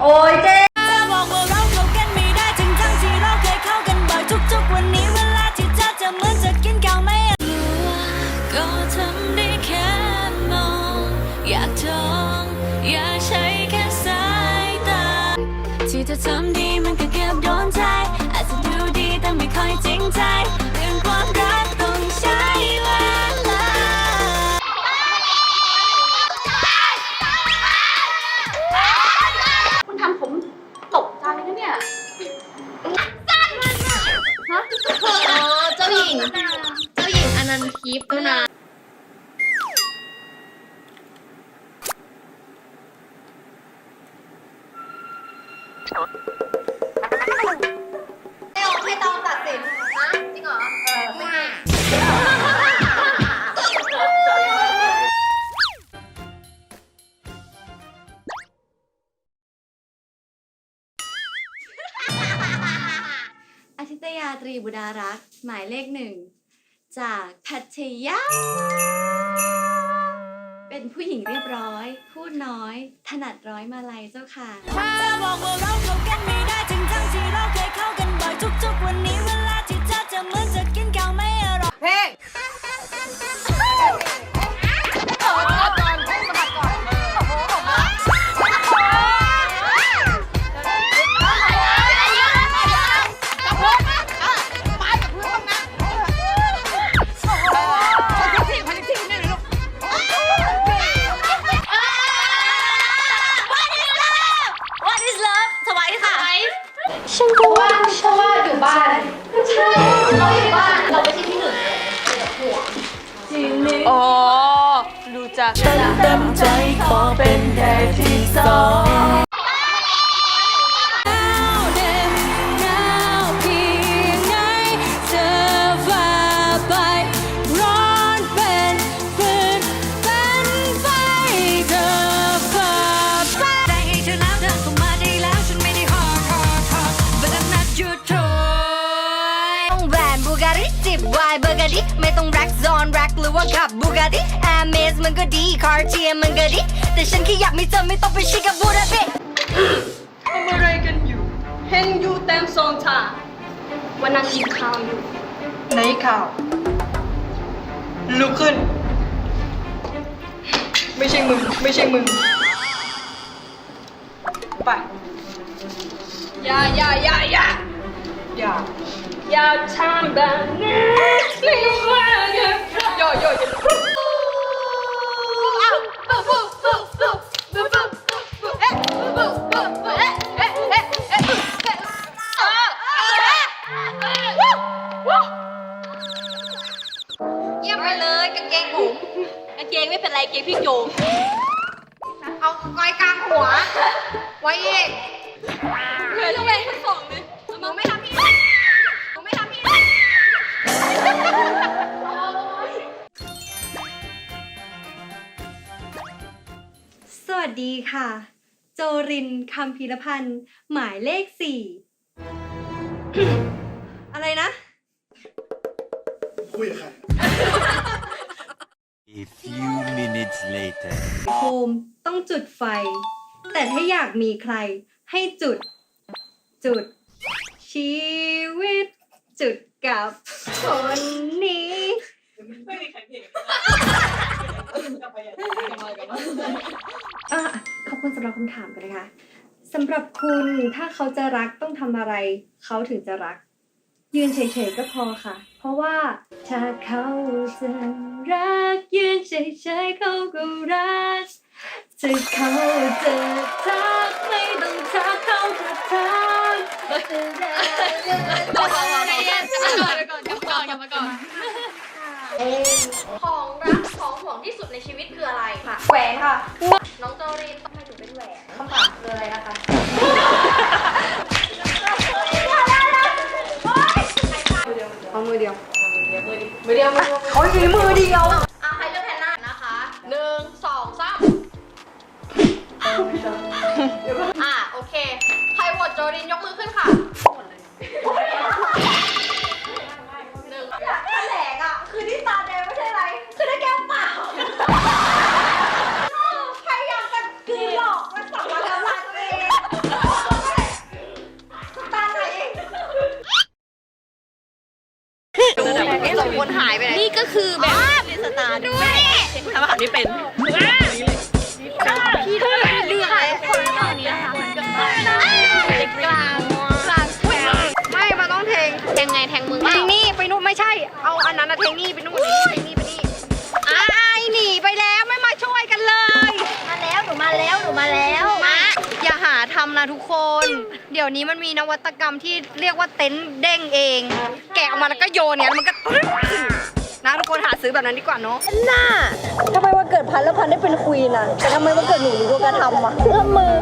โอ้ยเจ๊เธอบอกว่าเราเข้ากันไม่ได้ทั้งทั้งที่เราเคยเข้ากันบ่อยทุกๆวันนี้เวลาที่เธอจะเหมือนจะกินข้าวไม่รู้ว่าก็ทำได้แค่มอง อยากจอง อยากใช้แค่สายตา ที่จะทำดี งอนันทิพย์นะไม่เอาไม่ต้องตัดสินฮะจริงเหรอ เออไม่ให้อาทิตยาตรีบุดารักษ์หมายเลขหนึ่ง จากพัทยา เป็นผู้หญิงเรียบร้อย พูดน้อย ถนัดร้อยมาลัยเจ้าค่ะเธอบอกเรา เบอร์กาดิไม่ต้องแร็กซอนแร็กหรือว่าขับบูการิแอร์เมสมันก็ดีคาร์เทียมันก็ดี แต่ฉันแค่อยากมีเธอไม่ต้องไปชิกับบูดาเบสทำอะไรกันอยู่เห็นอยู่เต็มสองทางวันนั้นกินข้าวอยู่ในข่าวลุกขึ้น ไม่ใช่มึง ไม่ใช่มึง ไปอย่าอย่าอย่าอย่าอย่า อย่าทำแบบนี้ไม่ว่ากันโยโย่อ้าวปุ๊บปุ๊บปุ๊บปุ๊บปุ๊บปุ๊บปุ๊บเอ๊ะปุ๊บปุ๊บปุ๊บเอ๊ะเอ๊ะเอ๊ะเอ๊ะเอ๊ะเออเออวู้วู้เยี่ยมไปเลยกางเกงผมกางเกงไม่เป็นไรเกงพี่โจเอาไว้กลางหัว ไว้เองเคยต้องไปทั้งสองเลย ดีค่ะ โจรินคำพีรพันธ์ หมายเลขสี่ อะไรนะ คุยกับใคร A few minutes later. โฮมต้องจุดไฟ แต่ถ้าอยากมีใคร ให้จุด จุด ชีวิต จุดกับคน คุณสำหรับคำถามกันนะคะสำหรับคุณถ้าเขาจะรักต้องทำอะไร เขาถึงจะรัก ยืนเฉยๆก็พอค่ะ เพราะว่า ถ้าเขาจะรัก ยืนเฉยๆเขาก็รักถ้าเขาจะทักไม่ต้องทักเขาจะทักจะได้ใจเย็นจะมาก่อนกลับก่อนกลับมาก่อนของรักของห่วงที่สุดในชีวิตคืออะไรค่ะแหวนค่ะ น้องโจรินทำไมถึงเป็นแหวนคำถามคืออะไรนะคะเอามือเดียวมือเดียวมือเดียวเขาใช้มือเดียวอะใครเลือกแทนหน้านะคะหนึ่งสองสามอะโอเค ใครโหวตโจรินยกมือขึ้นค่ะ ทำอาหารไม่เป็นพี่ก็ไม่เลือกเลยคนตอนนี้นะคะเด็กลางกลางแถวไม่มันต้องเทงแทงไงแทงมือเทงนี่ไปนู่นไม่ใช่ เอาอันนั้นนะเทงนี่ไปนู่นเทงนี่ไปนี่อ้ายหนีไปแล้วไม่มาช่วยกันเลย มาแล้วหนูมาแล้วหนูมาแล้วมาอย่าหาทำนะทุกคน เดี๋ยวนี้มันมีนวัตกรรมที่เรียกว่าเต็นท์เด้งเอง แกะออกมาแล้วก็โยนเนี่ยมันก็ นะทุกคนหาซื้อแบบนั้นดีกว่าเนาะน่าทำไมวันเกิดพันแล้วพันได้เป็นควีนอะแต่ทำไมวันเกิดหนูหนูโดนกระทำอะเอื้อมมือ